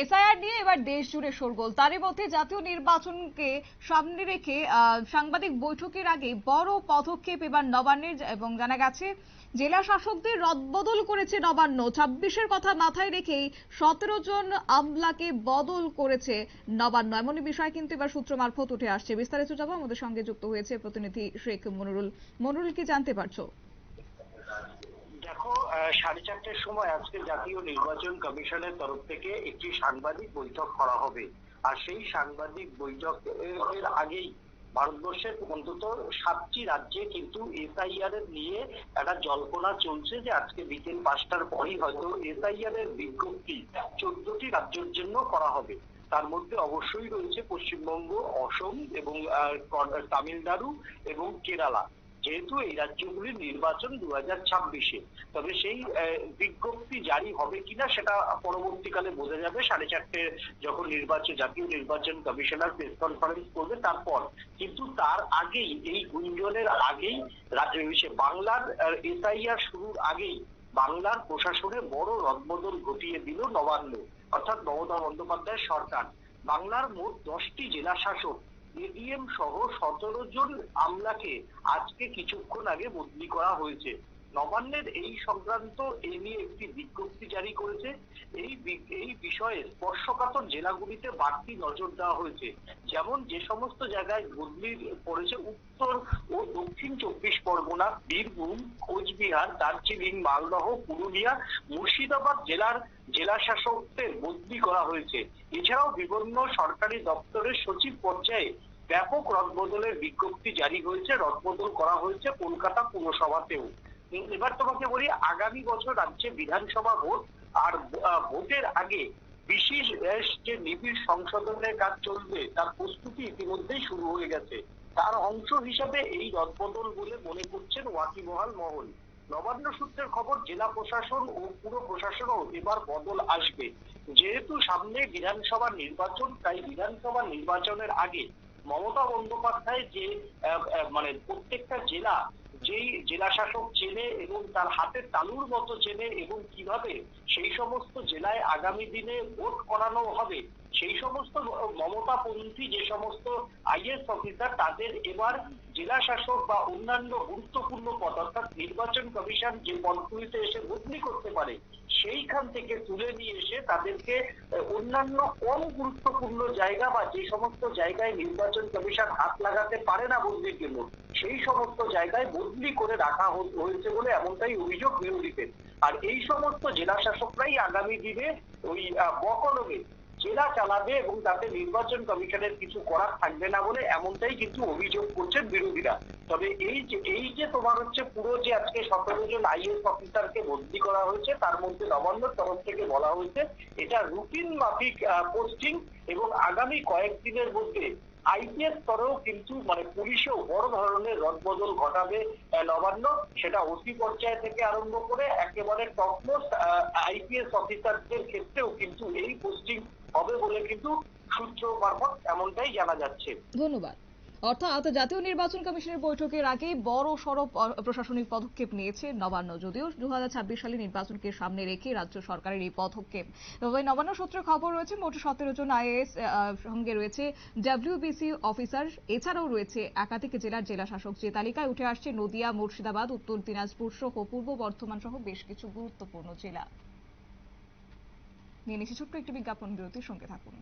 SIR নিয়ে এবার দেশ জুড়ে শোরগোল। তারই মধ্যে জাতীয় নির্বাচনকে সামনে রেখে সাংবাদিক বৈঠকের আগে বড় পদক্ষেপ এবার নবান্নের এবং জানা গেছে, জেলা শাসকদের রদবদল করেছে নবান্ন। ছাব্বিশের কথা মাথায় রেখেই সতেরো জন আমলাকে বদল করেছে নবান্ন। এমনই বিষয় কিন্তু এবার সূত্র মারফত উঠে আসছে। বিস্তারিত যাব আমাদের সঙ্গে যুক্ত হয়েছে প্রতিনিধি শেখ মনুরুল। মনুরুল, কি জানতে পারছ? সাড়ে চারটের সময় আজকে জাতীয় নির্বাচন কমিশনের তরফ থেকে একটি সাংবাদিক বৈঠক করা হবে। আর সেই সাংবাদিক বৈঠক এর আগেই ভারতবর্ষের অন্তত সাতটি রাজ্যে কিন্তু এসআইআর এর নিয়ে একটা জল্পনা চলছে যে আজকে বিকেল পাঁচটার পরই হয়তো এসআইআর এর বিজ্ঞপ্তি চোদ্দটি রাজ্যের জন্য করা হবে। তার মধ্যে অবশ্যই রয়েছে পশ্চিমবঙ্গ, অসম এবং তামিলনাড়ু এবং কেরালা। যেহেতু এই রাজ্যগুলির নির্বাচন দু ছাব্বিশে, তবে সেই বিজ্ঞপ্তি জারি হবে কিনা সেটা পরবর্তীকালে বোঝা যাবে। সাড়ে চারটে যখন নির্বাচন, জাতীয় নির্বাচন কমিশনার প্রেস কনফারেন্স করবে, তারপর কিন্তু তার আগেই, এই গুঞ্জনের আগেই রাজ্য বাংলার এসআইআর শুরুর আগেই বাংলার প্রশাসনে বড় রদবদল ঘটিয়ে দিল নবান্ন, অর্থাৎ মমতা বন্দ্যোপাধ্যায়ের সরকার। বাংলার মোট দশটি জেলা শাসক এডিএম সহ সতেরো জন আমলাকে আজকে কিছুক্ষণ আগে বদলি করা হয়েছে। নবান্নের এই সংক্রান্ত এই নিয়ে একটি বিজ্ঞপ্তি জারি করেছে। এই এই বিষয়ে স্পর্শকাতর জেলাগুলিতে বাড়তি নজর দেওয়া হয়েছে। যেমন যে সমস্ত জায়গায় বদলি পড়েছে উত্তর ও দক্ষিণ চব্বিশ পরগনা, বীরভূম, কোচবিহার, দার্জিলিং, মালদহ, পুরুলিয়া, মুর্শিদাবাদ জেলার জেলা শাসকদের বদলি করা হয়েছে। এছাড়াও বিভিন্ন সরকারি দপ্তরের সচিব পর্যায়ে ব্যাপক রদবদলের বিজ্ঞপ্তি জারি হয়েছে। রদবদল করা হয়েছে কলকাতা পুরসভাতেও। এবার তোমাকে বলি, আগামী বছর রাজ্যে বিধানসভা ভোট, আর ভোটের আগে বিশেষ যে নিবিড় সংশোধনের কাজ চলবে, তার প্রস্তুতি ইতিমধ্যেই শুরু হয়ে গেছে। তার অংশ হিসাবে এই রদবদল বলে মনে করছেন ওয়াকিবহাল মহল। নবান্ন সূত্রের খবর, জেলা প্রশাসন ও পুর প্রশাসনও এবার বদল আসবে। যেহেতু সামনে বিধানসভা নির্বাচন, তাই বিধানসভা নির্বাচনের আগে মমতা বন্দ্যোপাধ্যায় যে মানে প্রত্যেকটা জেলা যেই জেলা শাসক চেনে এবং তার হাতের তালুর মতো চেনে এবং কীভাবে সেই সমস্ত জেলায় আগামী দিনে ভোট করানো হবে সেই সমস্ত মমতাপন্থী যে সমস্ত আইএস অফিসার, তাদের এবার জেলা শাসক বা অন্যান্য গুরুত্বপূর্ণ পদ, অর্থাৎ নির্বাচন কমিশন যে পদগুলিতে এসে বদলি করতে পারে, সেইখান থেকে তুলে নিয়ে এসে তাদেরকে অন্যান্য কম গুরুত্বপূর্ণ জায়গা বা যে সমস্ত জায়গায় নির্বাচন কমিশন হাত লাগাতে পারে না বদলির জন্য, সেই সমস্ত জায়গায় বদলি করে রাখা হয়েছে বলে এমনটাই অভিযোগ বিরোধীদের। আর এই সমস্ত জেলা শাসকরাই আগামী দিনে ওই বকলমে জেলা চালাবে এবং তাতে নির্বাচন কমিশনের কিছু করার থাকবে না বলে এমনটাই কিন্তু অভিযোগ করছেন বিরোধীরা। তবে এই যে এই যে তোমার হচ্ছে পুরো যে আজকে সতেরো জন আইএস অফিসারকে বদলি করা হয়েছে, তার মধ্যে নবান্নর তরফ থেকে বলা হয়েছে, এটা রুটিন মাফিক পোস্টিং এবং আগামী কয়েকদিনের মধ্যে আইপিএস স্তরেও কিন্তু মানে পুলিশেও বড় ধরনের রদবদল ঘটাবে নবান্ন। সেটা ওসি পর্যায় থেকে আরম্ভ করে একেবারে টপমোস্ট আইপিএস অফিসারদের ক্ষেত্রেও কিন্তু এই পোস্টিং হবে বলে কিন্তু সূত্র মারফত এমনটাই জানা যাচ্ছে। ধন্যবাদ। অর্থাৎ জাতীয় নির্বাচন কমিশনের বৈঠকের আগে বড় সড় প্রশাসনিক পদক্ষেপ নিয়েছে নবান্ন। যদিও দু হাজার ছাব্বিশ সালে নির্বাচনকে সামনে রেখে রাজ্য সরকারের এই পদক্ষেপ। তবে নবান্ন সূত্রে খবর রয়েছে, মোট সতেরো জন আইএএস সঙ্গে রয়েছে ডাব্লিউবিসি অফিসার। এছাড়াও রয়েছে একাধিক জেলার জেলা শাসক যে তালিকায় উঠে আসছে নদিয়া, মুর্শিদাবাদ, উত্তর দিনাজপুর সহ পূর্ব বর্ধমান সহ বেশ কিছু গুরুত্বপূর্ণ জেলা। নিয়ে নিচ্ছি ছোট্ট একটি বিজ্ঞাপন বিরতির সঙ্গে থাকুন।